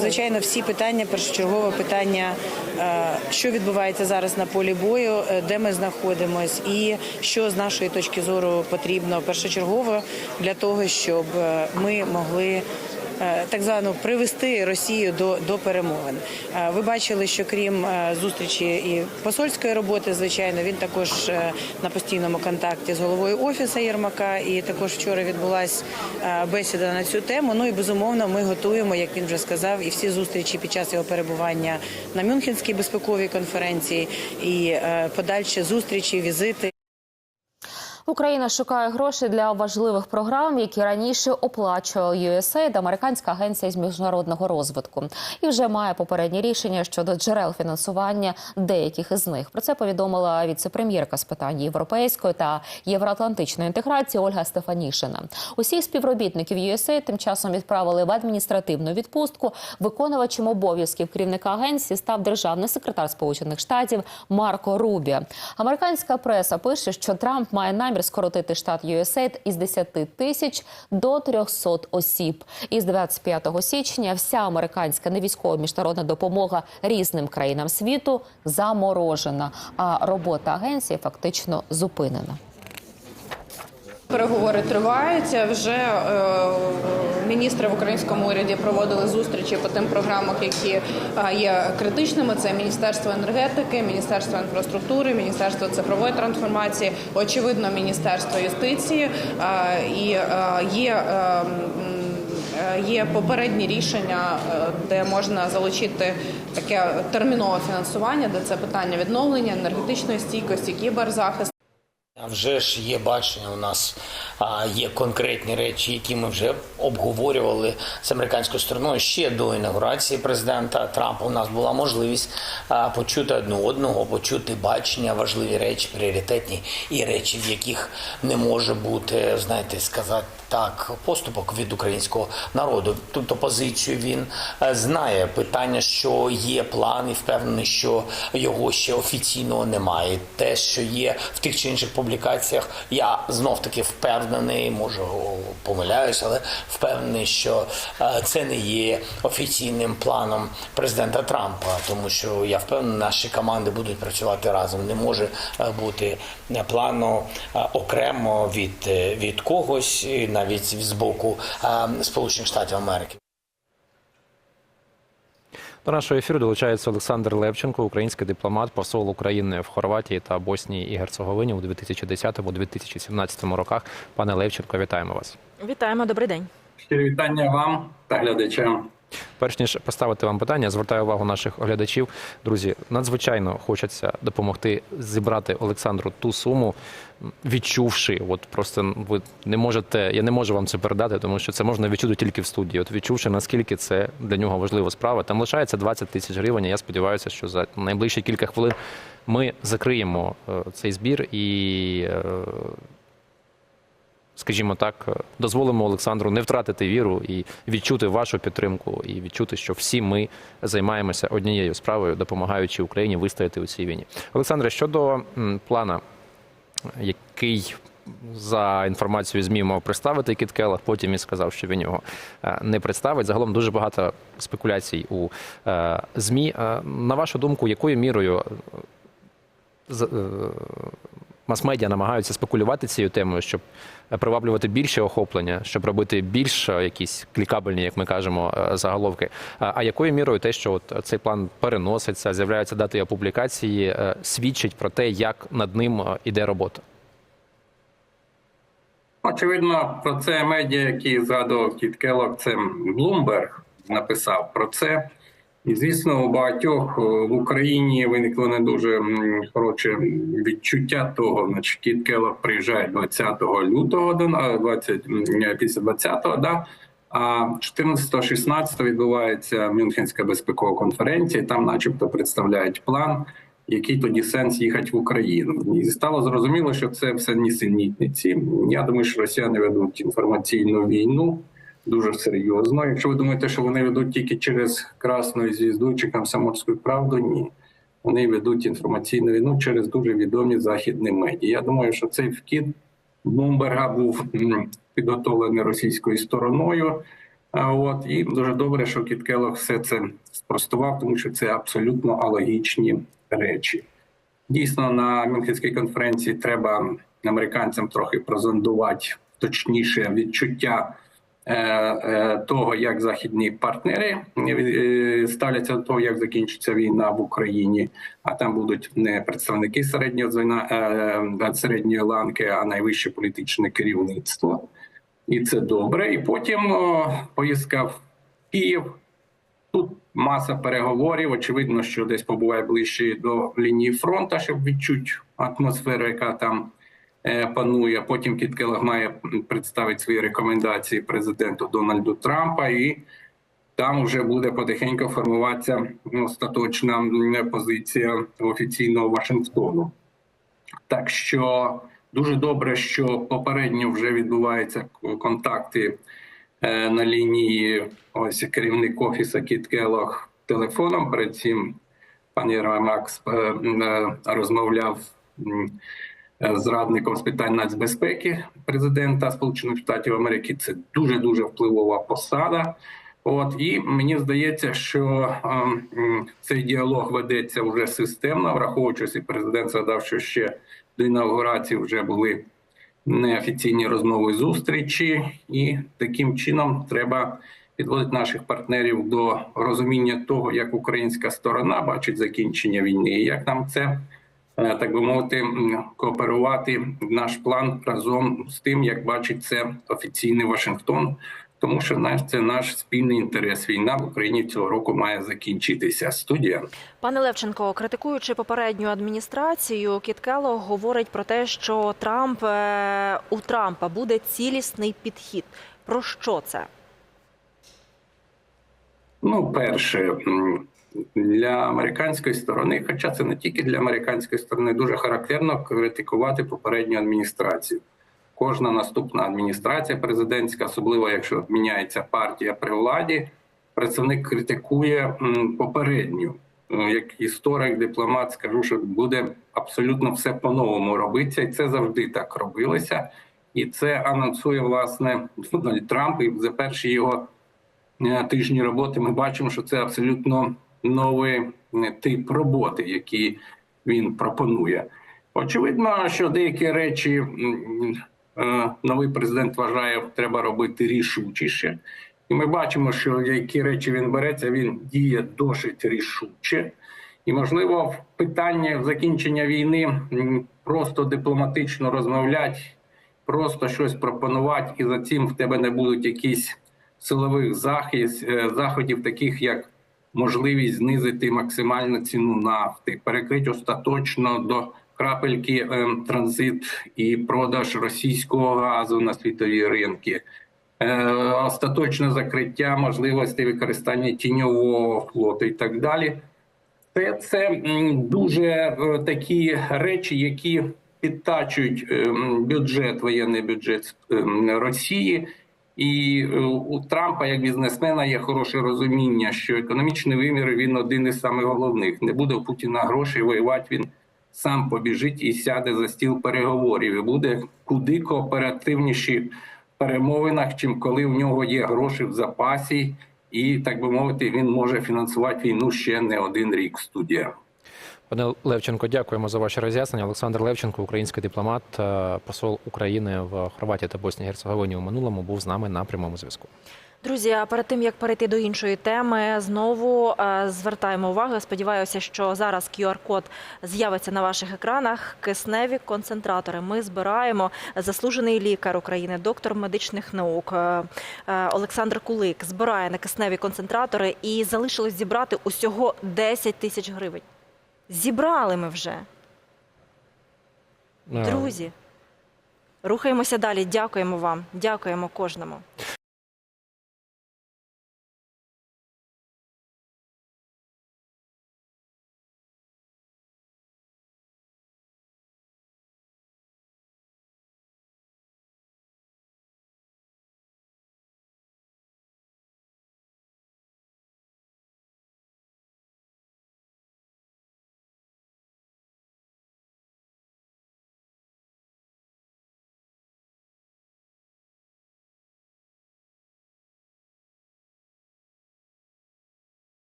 звичайно всі питання. Першочергове питання, е, що відбувається зараз на полі бою, е, де ми знаходимось, і що з нашої точки зору потрібно першочергово для того, щоб е, ми могли. Е, Так звану привести Росію до, до перемовин. Е, Ви бачили, що крім е, зустрічі і посольської роботи, звичайно, він також на постійному контакті з головою офісу Єрмака. І також вчора відбулася бесіда на цю тему. Ну і безумовно, ми готуємо, як він вже сказав, і всі зустрічі під час його перебування на Мюнхенській безпековій конференції, і подальші зустрічі, візити. Україна шукає гроші для важливих програм, які раніше оплачувала USAID, американська агенція з міжнародного розвитку, і вже має попереднє рішення щодо джерел фінансування деяких із них. Про це повідомила віце-прем'єрка з питань європейської та євроатлантичної інтеграції Ольга Стефанішина. Усіх співробітників USAID тим часом відправили в адміністративну відпустку. Виконувачем обов'язків керівника агенції став державний секретар Сполучених Штатів Марко Рубі. Американська преса пише, що Трамп має намір скоротити штат USAID із 10 тисяч до 300 осіб. Із 25 січня вся американська невійськова міжнародна допомога різним країнам світу заморожена, а робота агенції фактично зупинена. Переговори триваються. Вже е, міністри в українському уряді проводили зустрічі по тим програмах, які е, є критичними. Це Міністерство енергетики, Міністерство інфраструктури, Міністерство цифрової трансформації, очевидно, Міністерство юстиції е, і є. Є попередні рішення, де можна залучити таке термінове фінансування, де це питання відновлення енергетичної стійкості, кіберзахисту. Вже ж є бачення. У нас а, є конкретні речі, які ми вже обговорювали з американською стороною ще до інаугурації президента Трампа. У нас була можливість почути одне одного, почути бачення, важливі речі, пріоритетні і речі, в яких не може бути, знаєте, сказати так, поступок від українського народу. Тобто позицію він знає. Питання, що є план, і впевнений, що його ще офіційного немає. Те, що є в тих чи інших публікаціях, я знов таки впевнений, може помиляюсь, але впевнений, що е, це не є офіційним планом президента Трампа, тому що я впевнений, наші команди будуть працювати разом. Не може е, бути плану е, окремо від, від когось, навіть з боку Сполучених Штатів Америки. До нашого ефіру долучається Олександр Левченко, український дипломат, посол України в Хорватії та Боснії і Герцеговині у 2010-2017 роках. Пане Левченко, вітаємо вас. Вітаємо, добрий день. Щирі вітання вам та глядачам. Перш ніж поставити вам питання, звертаю увагу наших глядачів. Друзі, надзвичайно хочеться допомогти зібрати Олександру ту суму, відчувши, от просто ви не можете, я не можу вам це передати, тому що це можна відчути тільки в студії. От відчувши, наскільки це для нього важлива справа. Там лишається 20 тисяч гривень. Я сподіваюся, що за найближчі кілька хвилин ми закриємо е, цей збір і. Скажімо так, дозволимо Олександру не втратити віру і відчути вашу підтримку, і відчути, що всі ми займаємося однією справою, допомагаючи Україні вистояти у цій війні. Олександре, щодо плана, який за інформацією ЗМІ мав представити Кіт Келлах, потім і сказав, що він його е, не представить. Загалом дуже багато спекуляцій у е, ЗМІ. Е, На вашу думку, якою мірою мас-медіа намагаються спекулювати цією темою, щоб приваблювати більше охоплення, щоб робити більш е, якісь клікабельні, як ми кажемо, е, заголовки. А якою мірою те, що от цей план переноситься, з'являються дати публікації, е, свідчить про те, як над ним е, іде робота? Очевидно, про це медіа, які згадував Кіт Келлог, це Блумберг написав про це. І звісно, у багатьох е, в Україні виникло не дуже хороше відчуття того, значить Кіт Келлог приїжджає 20 лютого до на- 20, після 20-го, да. А 14-16 відбувається Мюнхенська безпекова конференція. Там, начебто, представляють план, який тоді сенс їхати в Україну. І стало зрозуміло, що це все нісенітниці. Я думаю, що росіяни ведуть інформаційну війну дуже серйозно. Якщо ви думаєте, що вони ведуть тільки через Красну звізду чи Комсомольську правду, ні. Вони ведуть інформаційну війну через дуже відомі західні медіа. Я думаю, що цей вкид Блумберга був підготовлений російською стороною. От і дуже добре, що Кіт Келлог все це спростував, тому що це абсолютно алогічні речі. Дійсно, на Мюнхенській конференції треба американцям трохи прозондувати точніше відчуття того, як західні партнери е, ставляться до того, як закінчиться війна в Україні. А там будуть не представники середнього звена е, середньої ланки, а найвище політичне керівництво. І це добре. І потім поїздка в Київ. Тут маса переговорів. Очевидно, що десь побуває ближче до лінії фронту, щоб відчути атмосферу, яка там е, панує. Потім Кіт Келлог має представити свої рекомендації президенту Дональду Трампа, і там вже буде потихеньку формуватися ну, остаточна позиція офіційного Вашингтону. Так що дуже добре, що попередньо вже відбуваються контакти е, на лінії. Ось керівник офісу Кіт Келлог телефоном. Перед цим пан Єрамакс е, е, розмовляв е, з питань нацбезпеки президента Сполучених Штатів Америки. Це дуже дуже впливова посада. От і мені здається, що м, цей діалог ведеться вже системно, враховуючи, президент згадав, що ще до інаугурації вже були неофіційні розмови зустрічі, і таким чином треба підводити наших партнерів до розуміння того, як українська сторона бачить закінчення війни, і як нам це. Е, Так би мовити, кооперувати наш план разом з тим, як бачить це офіційний Вашингтон, тому що наш це наш спільний інтерес. Війна в Україні цього року має закінчитися. Студія. Пане Левченко, критикуючи попередню адміністрацію, Кіт Келлог говорить про те, що Трамп е, у Трампа буде цілісний підхід. Про що це? Ну, перше, для американської сторони, хоча це не тільки для американської сторони, дуже характерно критикувати попередню адміністрацію. Кожна наступна адміністрація президентська, особливо якщо міняється партія при владі, представник критикує попередню. Ну, Як історик, дипломат, скажу, що буде абсолютно все по-новому робитися, і це завжди так робилося. І це анонсує власне Дональд Трамп. І за перші його е, тижні роботи ми бачимо, що це абсолютно новий е, тип роботи, який він пропонує. Очевидно, що деякі речі е, новий президент вважає, треба робити рішучіше. І ми бачимо, що які речі він береться, він діє досить рішуче. І, можливо, в питанні закінчення війни просто дипломатично розмовляти, просто щось пропонувати, і за цим в тебе не будуть якісь силових захист, е, заходів, таких як можливість знизити максимальну ціну нафти, перекрити остаточно до крапельки е, транзит і продаж російського газу на світові ринки. Е, Остаточне закриття можливостей використання тіньового флоту і так далі. Це, це дуже е, такі речі, які підтачують е, бюджет, воєнний бюджет е, Росії. І е, у Трампа, як бізнесмена, є хороше розуміння, що економічний вимір він один із самих головних. Не буде у Путіна грошей воювати. Він сам побіжить і сяде за стіл переговорів. І буде куди кооперативніші в перемовинах, чим коли в нього є гроші в запасі, і так би мовити, він може фінансувати війну ще не один рік. Студія. Пане Левченко, дякуємо за ваші роз'яснення. Олександр Левченко, український дипломат, е, посол України в Хорватії та Боснії Герцеговині у минулому, був з нами на прямому зв'язку. Друзі, а перед тим як перейти до іншої теми, знову е, звертаємо увагу. Сподіваюся, що зараз QR-код з'явиться на ваших екранах. Кисневі концентратори. Ми збираємо заслужений лікар України, доктор медичних наук е, Олександр Кулик збирає на кисневі концентратори і залишилось зібрати усього 10 тисяч гривень. Зібрали ми вже. Друзі, рухаємося далі. Дякуємо вам. Дякуємо кожному.